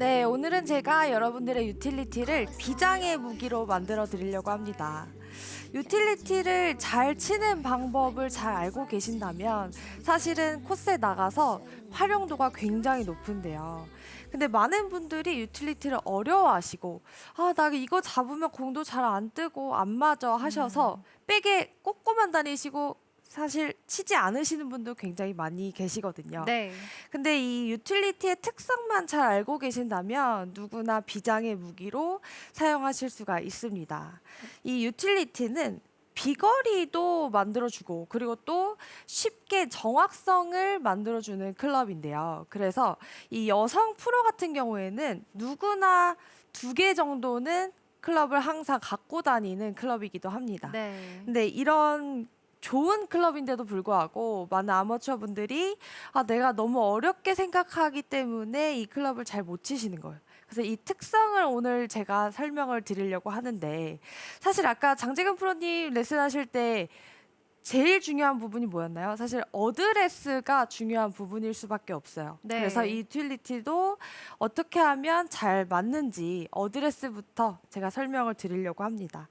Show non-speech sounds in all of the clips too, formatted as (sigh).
네, 오늘은 제가 여러분들의 유틸리티를 비장의 무기로 만들어 드리려고 합니다. 유틸리티를 잘 치는 방법을 잘 알고 계신다면 사실은 코스에 나가서 활용도가 굉장히 높은데요. 근데 많은 분들이 유틸리티를 어려워하시고 아, 나 이거 잡으면 공도 잘 안 뜨고 안 맞아 하셔서 백에 꽂고만 다니시고 사실 치지 않으시는 분도 굉장히 많이 계시거든요. 네. 근데 이 유틸리티의 특성만 잘 알고 계신다면 누구나 비장의 무기로 사용하실 수가 있습니다. 이 유틸리티는 비거리도 만들어주고 그리고 또 쉽게 정확성을 만들어주는 클럽인데요. 그래서 이 여성 프로 같은 경우에는 누구나 두 개 정도는 클럽을 항상 갖고 다니는 클럽이기도 합니다. 네. 근데 이런 좋은 클럽인데도 불구하고 많은 아마추어 분들이 아 내가 너무 어렵게 생각하기 때문에 이 클럽을 잘 못 치시는 거예요. 그래서 이 특성을 오늘 제가 설명을 드리려고 하는데 사실 아까 장재근 프로님 레슨하실 때 제일 중요한 부분이 뭐였나요? 사실 어드레스가 중요한 부분일 수밖에 없어요. 네. 그래서 이 튜리티도 어떻게 하면 잘 맞는지 어드레스부터 제가 설명을 드리려고 합니다.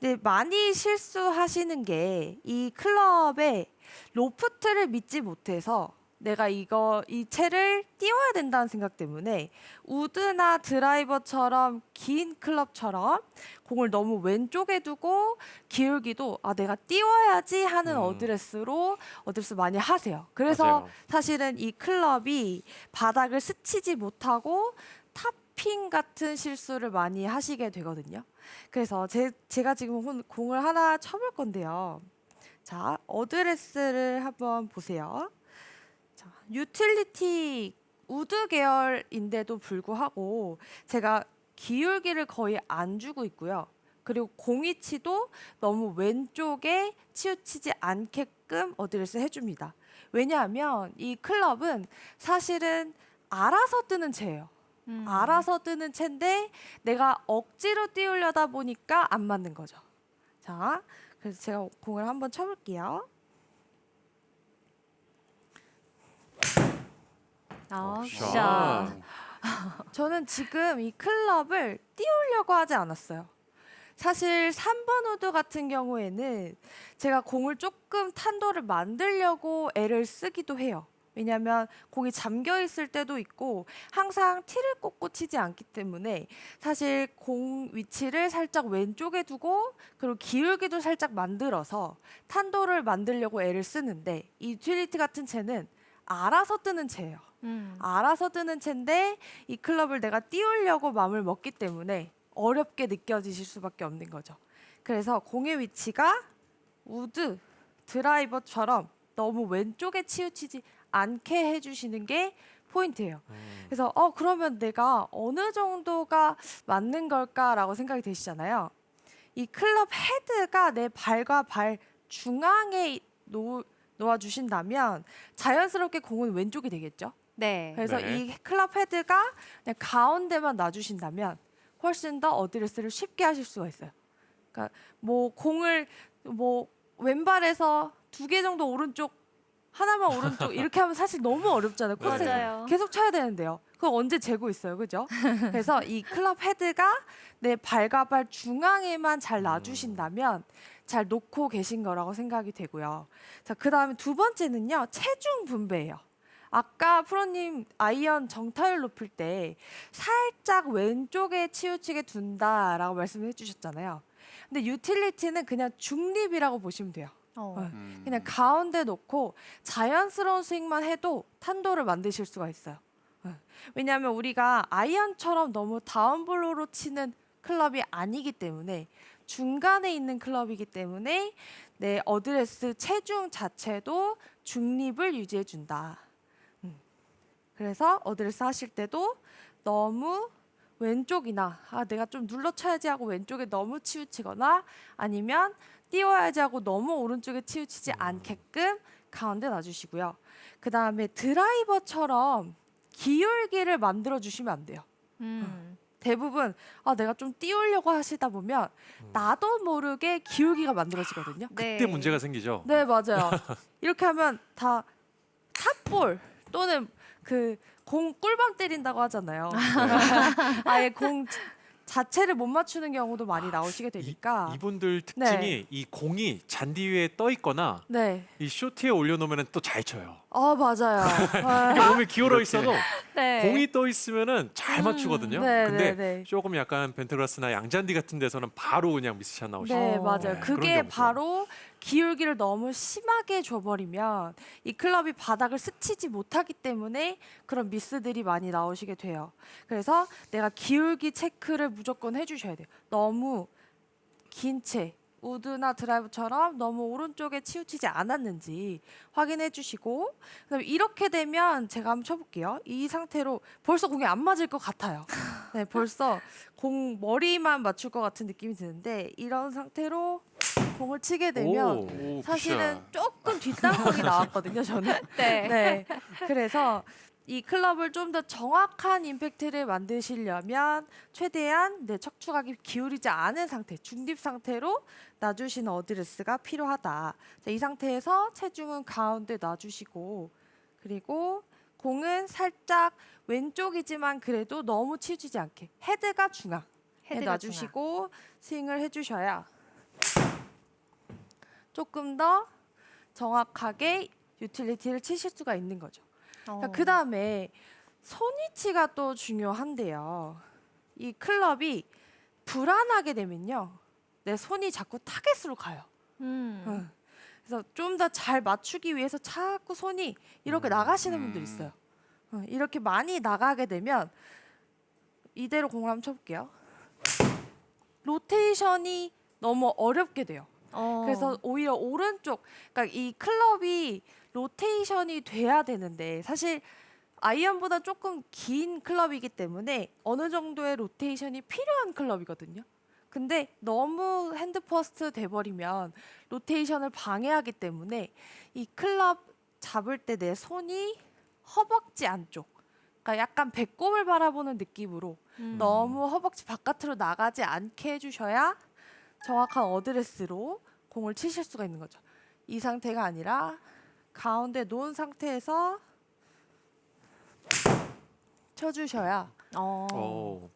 근데 많이 실수하시는 게 이 클럽의 로프트를 믿지 못해서 내가 이거 이 채를 띄워야 된다는 생각 때문에 우드나 드라이버처럼 긴 클럽처럼 공을 너무 왼쪽에 두고 기울기도 아 내가 띄워야지 하는 음. 어드레스로 어드레스 많이 하세요. 그래서 맞아요. 사실은 이 클럽이 바닥을 스치지 못하고 탑 핑 같은 실수를 많이 하시게 되거든요. 그래서 제, 제가 지금 혼- 공을 하나 쳐볼 건데요. 자, 어드레스를 한번 보세요. 자, 유틸리티 우드 계열인데도 불구하고 제가 기울기를 거의 안 주고 있고요. 그리고 공위치도 너무 왼쪽에 치우치지 않게끔 어드레스 해줍니다. 왜냐하면 이 클럽은 사실은 알아서 뜨는 채예요. 음. 알아서 뜨는 채인데 내가 억지로 띄우려다 보니까 안 맞는 거죠. 자, 그래서 제가 공을 한번 쳐볼게요. 아, 어, 진짜. 저는 지금 이 클럽을 띄우려고 하지 않았어요. 사실 3번 우드 같은 경우에는 제가 공을 조금 탄도를 만들려고 애를 쓰기도 해요. 왜냐하면 공이 잠겨 있을 때도 있고 항상 티를 꽂고 치지 않기 때문에 사실 공 위치를 살짝 왼쪽에 두고 그리고 기울기도 살짝 만들어서 탄도를 만들려고 애를 쓰는데 이 튜리티 같은 채는 알아서 뜨는 채예요. 음. 알아서 뜨는 채인데 이 클럽을 내가 띄우려고 마음을 먹기 때문에 어렵게 느껴지실 수밖에 없는 거죠. 그래서 공의 위치가 우드 드라이버처럼 너무 왼쪽에 치우치지 않게 해주시는 게 포인트예요. 음. 그래서 어 그러면 내가 어느 정도가 맞는 걸까라고 생각이 되시잖아요. 이 클럽 헤드가 내 발과 발 중앙에 놓, 놓아 주신다면 자연스럽게 공은 왼쪽이 되겠죠. 네. 그래서 네. 이 클럽 헤드가 그냥 가운데만 놔주신다면 훨씬 더 어드레스를 쉽게 하실 수가 있어요. 그러니까 뭐 공을 뭐 왼발에서 두 개 정도 오른쪽 하나만 오른쪽 이렇게 하면 사실 너무 어렵잖아요. 네. 코스에서 맞아요. 계속 쳐야 되는데요. 그거 언제 재고 있어요, 그죠? (laughs) 그래서 이 클럽 헤드가 내 발과 발 중앙에만 잘 놔주신다면 잘 놓고 계신 거라고 생각이 되고요. 자, 그 다음에 두 번째는요, 체중 분배예요. 아까 프로님 아이언 정타율 높일 때 살짝 왼쪽에 치우치게 둔다라고 말씀해 주셨잖아요. 근데 유틸리티는 그냥 중립이라고 보시면 돼요. 어. 네. 음. 그냥 가운데 놓고 자연스러운 스윙만 해도 탄도를 만드실 수가 있어요. 네. 왜냐하면 우리가 아이언처럼 너무 다운블로로 치는 클럽이 아니기 때문에 중간에 있는 클럽이기 때문에 내 어드레스 체중 자체도 중립을 유지해 준다. 음. 그래서 어드레스 하실 때도 너무 왼쪽이나 아 내가 좀 눌러 쳐야지 하고 왼쪽에 너무 치우치거나 아니면 띄워야지 하고 너무 오른쪽에 치우치지 않게끔 가운데 놔주시고요. 그 다음에 드라이버처럼 기울기를 만들어 주시면 안 돼요. 음. 대부분 아 내가 좀 띄우려고 하시다 보면 나도 모르게 기울기가 만들어지거든요. 네. 그때 문제가 생기죠. 네 맞아요. 이렇게 하면 다 탑볼 또는 그 공 꿀밤 때린다고 하잖아요. (laughs) (laughs) 아예 공 자체를 못 맞추는 경우도 많이 나오시게 되니까. 이분들 특징이 이 공이 잔디 위에 떠 있거나 네. 이 쇼트에 올려놓으면 또 잘 쳐요. 아 맞아요. (laughs) 아, 몸이 기울어 있어도 네. 공이 떠 있으면은 잘 맞추거든요. 네, 근데 네, 네. 조금 약간 벤트그라스나 양잔디 같은 데서는 바로 그냥 미스샷 나오시죠. 네, 어. 맞아요. 네, 그런 그게 경우죠. 바로 기울기를 너무 심하게 줘버리면 이 클럽이 바닥을 스치지 못하기 때문에 그런 미스들이 많이 나오시게 돼요. 그래서 내가 기울기 체크를 무조건 해주셔야 돼요. 너무 긴 채, 우드나 드라이브처럼 너무 오른쪽에 치우치지 않았는지 확인해 주시고 그다음에 이렇게 되면 제가 한번 쳐볼게요. 이 상태로 벌써 공이 안 맞을 것 같아요. 네, 벌써 공 머리만 맞출 것 같은 느낌이 드는데 이런 상태로 공을 치게 되면 오, 오, 사실은. 조금 뒷땅콩이 나왔거든요, 저는. (laughs) 네. 네. 그래서 이 클럽을 좀 더 정확한 임팩트를 만드시려면 최대한 내 척추각이 기울이지 않은 상태, 중립 상태로 놔주시는 어드레스가 필요하다. 자, 이 상태에서 체중은 가운데 놔주시고 그리고 공은 살짝 왼쪽이지만 그래도 너무 치우치지 않게 헤드가 중앙. 해 헤드가 놔주시고 스윙을 해주셔야 조금 더 정확하게 유틸리티를 치실 수가 있는 거죠. 어. 그 다음에 손 위치가 또 중요한데요. 이 클럽이 불안하게 되면요. 내 손이 자꾸 타겟으로 가요. 음. 응. 그래서 좀 더 잘 맞추기 위해서 자꾸 손이 이렇게 나가시는 분들 음. 있어요. 응, 이렇게 많이 나가게 되면 이대로 공을 한번 쳐볼게요. 로테이션이 너무 어렵게 돼요. 어. 그래서 오히려 오른쪽, 그러니까 이 클럽이 로테이션이 돼야 되는데 사실 아이언보다 조금 긴 클럽이기 때문에 어느 정도의 로테이션이 필요한 클럽이거든요. 근데 너무 핸드 퍼스트 돼버리면 로테이션을 방해하기 때문에 이 클럽 잡을 때 내 손이 허벅지 안쪽, 그러니까 약간 배꼽을 바라보는 느낌으로 음. 너무 허벅지 바깥으로 나가지 않게 해주셔야 정확한 어드레스로 공을 치실 수가 있는 거죠. 이 상태가 아니라 가운데 놓은 상태에서 쳐주셔야 어. 오.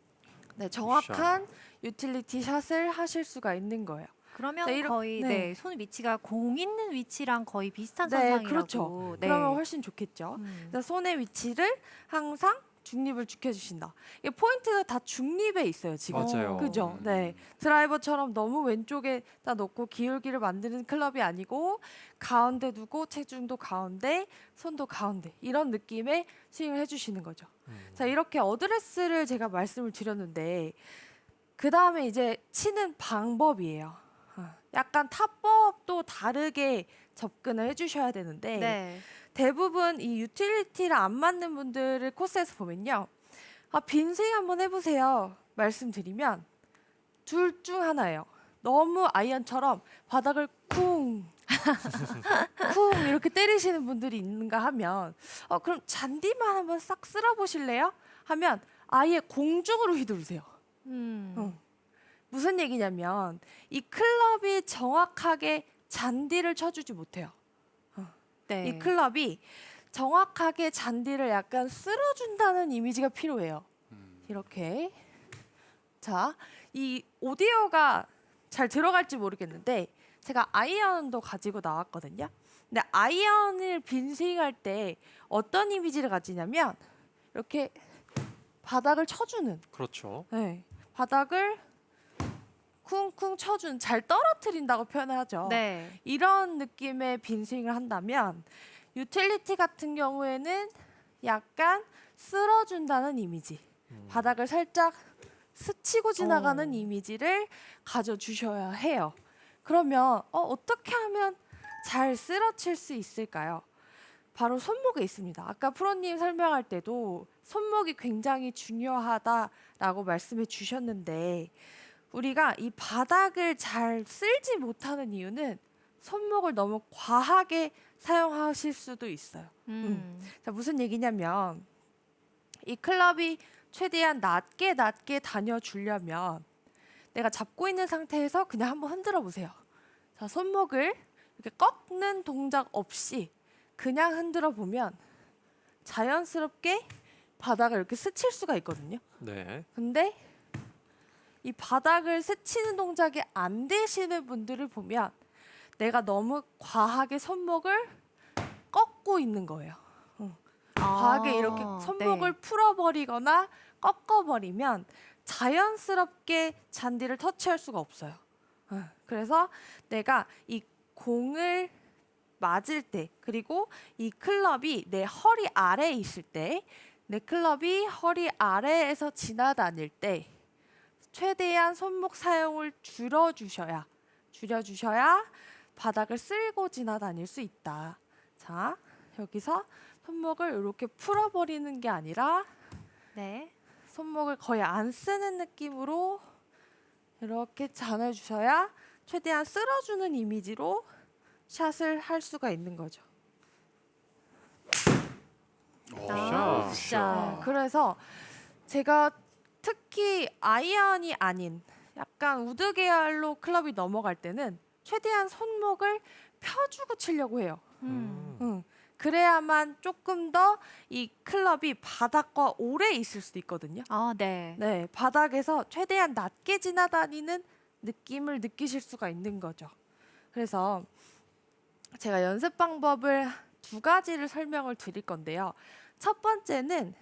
네, 정확한 유틸리티 샷을 하실 수가 있는 거예요. 그러면 네, 이러- 거의 네. 네. 손 위치가 공 있는 위치랑 거의 비슷한 네, 상황이라고. 그렇죠. 네. 그러면 훨씬 좋겠죠. 음. 그래서 손의 위치를 항상 중립을 지켜주신다. 이게 포인트가 다 중립에 있어요 지금. 맞아요. 그죠? 음. 네. 드라이버처럼 너무 왼쪽에다 놓고 기울기를 만드는 클럽이 아니고 가운데 두고 체중도 가운데, 손도 가운데 이런 느낌의 스윙을 해주시는 거죠. 음. 자 이렇게 어드레스를 제가 말씀을 드렸는데 그 다음에 이제 치는 방법이에요. 어, 약간 타법도 다르게 접근을 해주셔야 되는데 네. 대부분 이 유틸리티를 안 맞는 분들을 코스에서 보면요. 아, 빈스윙 한번 해보세요. 말씀드리면 둘 중 하나예요. 너무 아이언처럼 바닥을 쿵, (laughs) 쿵 이렇게 때리시는 분들이 있는가 하면 어, 그럼 잔디만 한번 싹 쓸어 보실래요? 하면 아예 공중으로 휘두르세요. 음. 응. 무슨 얘기냐면 이 클럽이 정확하게 잔디를 쳐주지 못해요. 네. 이 클럽이 정확하게 잔디를 약간 쓸어준다는 이미지가 필요해요. 음. 이렇게 자, 이 오디오가 잘 들어갈지 모르겠는데 제가 아이언도 가지고 나왔거든요. 근데 아이언을 빈스윙할 때 어떤 이미지를 가지냐면 이렇게 바닥을 쳐주는 그렇죠. 네, 바닥을 쿵쿵 쳐준 잘 떨어뜨린다고 표현을 하죠. 네. 이런 느낌의 빈스윙을 한다면 유틸리티 같은 경우에는 약간 쓸어준다는 이미지 음. 바닥을 살짝 스치고 지나가는 어. 이미지를 가져주셔야 해요 그러면 어, 어떻게 하면 잘 쓸어칠 수 있을까요? 바로 손목에 있습니다 아까 프로님 설명할 때도 손목이 굉장히 중요하다라고 말씀해 주셨는데 우리가 이 바닥을 잘 쓸지 못하는 이유는 손목을 너무 과하게 사용하실 수도 있어요. 음. 자, 무슨 얘기냐면 이 클럽이 최대한 낮게 낮게 다녀주려면 내가 잡고 있는 상태에서 그냥 한번 흔들어 보세요. 자, 손목을 이렇게 꺾는 동작 없이 그냥 흔들어 보면 자연스럽게 바닥을 이렇게 스칠 수가 있거든요. 네. 근데 이 바닥을 스치는 동작이 안 되시는 분들을 보면 내가 너무 과하게 손목을 꺾고 있는 거예요. 과하게 이렇게 아, 손목을 네. 풀어버리거나 꺾어버리면 자연스럽게 잔디를 터치할 수가 없어요. 어, 그래서 내가 이 공을 맞을 때 그리고 이 클럽이 내 허리 아래에 있을 때 내 클럽이 허리 아래에서 지나다닐 때 최대한 손목 사용을 줄여주셔야 줄여주셔야 바닥을 쓸고 지나다닐 수 있다. 자 여기서 손목을 이렇게 풀어버리는 게 아니라 네. 손목을 거의 안 쓰는 느낌으로 이렇게 잡아주셔야 최대한 쓸어주는 이미지로 샷을 할 수가 있는 거죠. 아. 진짜. 그래서 제가 특히 아이언이 아닌 약간 우드 계열로 클럽이 넘어갈 때는 최대한 손목을 펴주고 치려고 해요. 음. 응. 그래야만 조금 더 이 클럽이 바닥과 오래 있을 수도 있거든요. 아, 네. 네, 바닥에서 최대한 낮게 지나다니는 느낌을 느끼실 수가 있는 거죠. 그래서 제가 연습 방법을 두 가지를 설명을 드릴 건데요. 첫 번째는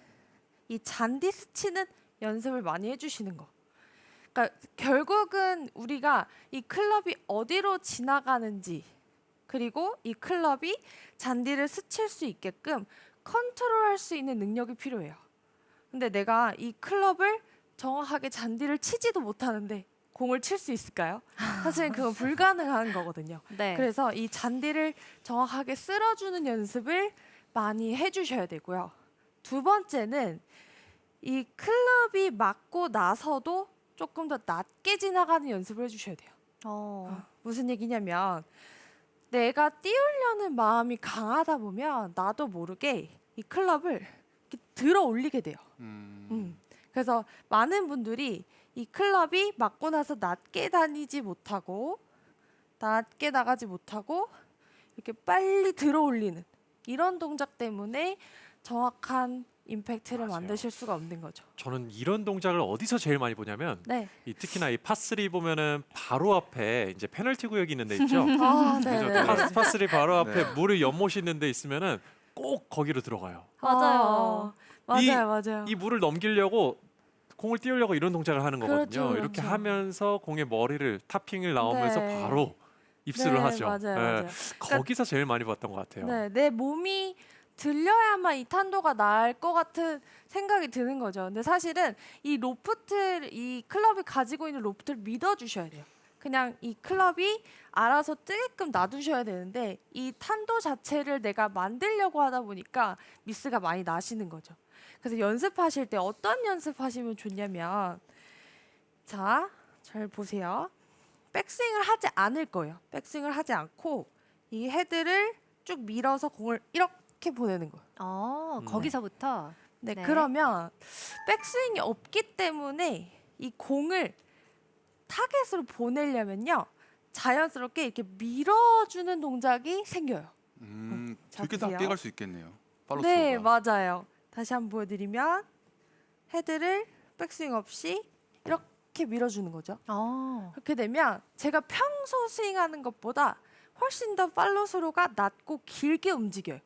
이 잔디 스치는 연습을 많이 해주시는 거. 그러니까 결국은 우리가 이 클럽이 어디로 지나가는지 그리고 이 클럽이 잔디를 스칠 수 있게끔 컨트롤할 수 있는 능력이 필요해요. 근데 내가 이 클럽을 정확하게 잔디를 치지도 못하는데 공을 칠 수 있을까요? 사실은 그건 (laughs) 불가능한 거거든요. 네. 그래서 이 잔디를 정확하게 쓸어주는 연습을 많이 해주셔야 되고요. 두 번째는 이 클럽이 맞고 나서도 조금 더 낮게 지나가는 연습을 해주셔야 돼요. 어. 무슨 얘기냐면 내가 띄우려는 마음이 강하다 보면 나도 모르게 이 클럽을 이렇게 들어 올리게 돼요. 음. 음. 그래서 많은 분들이 이 클럽이 맞고 나서 낮게 다니지 못하고 낮게 나가지 못하고 이렇게 빨리 들어 올리는 이런 동작 때문에 정확한 임팩트를 맞아요. 만드실 수가 없는 거죠. 저는 이런 동작을 어디서 제일 많이 보냐면 네. 이 특히나 이 파3 보면은 바로 앞에 이제 페널티 구역이 있는 데 있죠. (laughs) 아, 네. 그죠? 네. 파, 파3 바로 앞에 네. 물을 연못이 있는 데 있으면은 꼭 거기로 들어가요. 맞아요. 아, 이- 맞아요, 맞아요. 이 물을 넘기려고 공을 띄우려고 이런 동작을 하는 거거든요. 그렇죠, 이렇게 그렇죠. 하면서 공의 머리를 탑핑을 나오면서 네. 바로 입술을 네, 하죠. 맞아요, 네. 맞아요. 거기서 제일 많이 봤던 것 같아요. 네, 내 몸이 들려야만 이 탄도가 나을 것 같은 생각이 드는 거죠. 근데 사실은 이 로프트, 이 클럽이 가지고 있는 로프트를 믿어주셔야 돼요. 그냥 이 클럽이 알아서 뜨게끔 놔두셔야 되는데 이 탄도 자체를 내가 만들려고 하다 보니까 미스가 많이 나시는 거죠. 그래서 연습하실 때 어떤 연습하시면 좋냐면 자, 잘 보세요. 백스윙을 하지 않을 거예요. 백스윙을 하지 않고 이 헤드를 쭉 밀어서 공을 이렇게 보내는 거예요. 어, 음. 거기서부터. 네, 네. 그러면 백스윙이 없기 때문에 이 공을 타겟으로 보내려면요. 자연스럽게 이렇게 밀어주는 동작이 생겨요. 음, 자, 되게 보세요. 낮게 갈수 있겠네요. 팔로우 네. 맞아요. 다시 한번 보여드리면 헤드를 백스윙 없이 이렇게 밀어주는 거죠. 어. 그렇게 되면 제가 평소 스윙하는 것보다 훨씬 더 팔로스로가 낮고 길게 움직여요.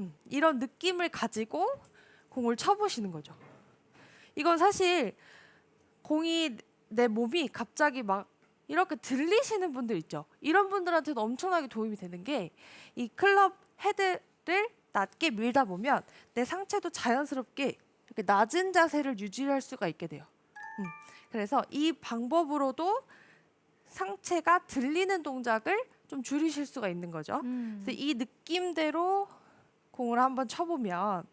음, 이런 느낌을 가지고 공을 쳐보시는 거죠. 이건 사실 공이 내 몸이 갑자기 막 이렇게 들리시는 분들 있죠. 이런 분들한테도 엄청나게 도움이 되는 게 이 클럽 헤드를 낮게 밀다 보면 내 상체도 자연스럽게 이렇게 낮은 자세를 유지할 수가 있게 돼요. 음, 그래서 이 방법으로도 상체가 들리는 동작을 좀 줄이실 수가 있는 거죠. 음. 그래서 이 느낌대로 공을 한번 쳐보면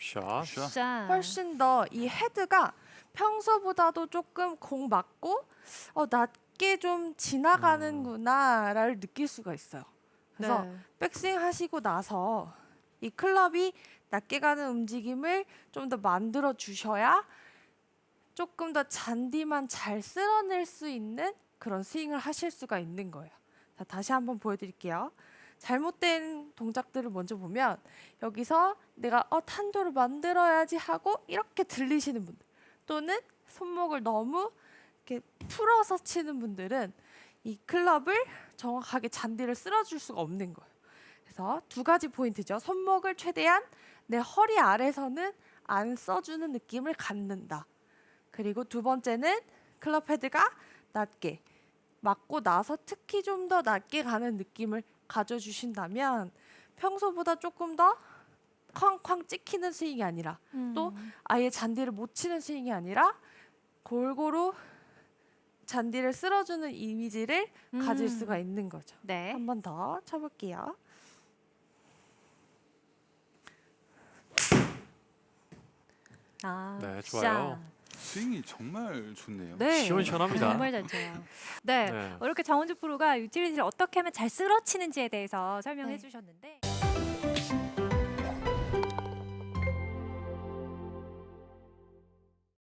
샷. 샷. 진짜. 훨씬 더 이 헤드가 평소보다도 조금 공 맞고 어, 낮게 좀 지나가는구나를 느낄 수가 있어요. 그래서 네. 백스윙 하시고 나서 이 클럽이 낮게 가는 움직임을 좀 더 만들어 주셔야 조금 더 잔디만 잘 쓸어낼 수 있는 그런 스윙을 하실 수가 있는 거예요. 자, 다시 한번 보여드릴게요. 잘못된 동작들을 먼저 보면 여기서 내가 어 탄도를 만들어야지 하고 이렇게 들리시는 분들 또는 손목을 너무 이렇게 풀어서 치는 분들은 이 클럽을 정확하게 잔디를 쓸어줄 수가 없는 거예요. 그래서 두 가지 포인트죠. 손목을 최대한 내 허리 아래서는 안 써주는 느낌을 갖는다. 그리고 두 번째는 클럽 헤드가 낮게 맞고 나서 특히 좀 더 낮게 가는 느낌을 가져주신다면 평소보다 조금 더 쾅쾅 찍히는 스윙이 아니라 또 음. 아예 잔디를 못 치는 스윙이 아니라 골고루 잔디를 쓸어주는 이미지를 가질 음. 수가 있는 거죠. 네. 한 번 더 쳐볼게요. 아, 네. 좋아요. 스윙이 정말 좋네요. 네. 시원시원합니다. 정말 잘 쳐요. 네. 네. 이렇게 정은주 프로가 유틸리티를 어떻게 하면 잘 쓸어치는지에 대해서 설명해 네. 주셨는데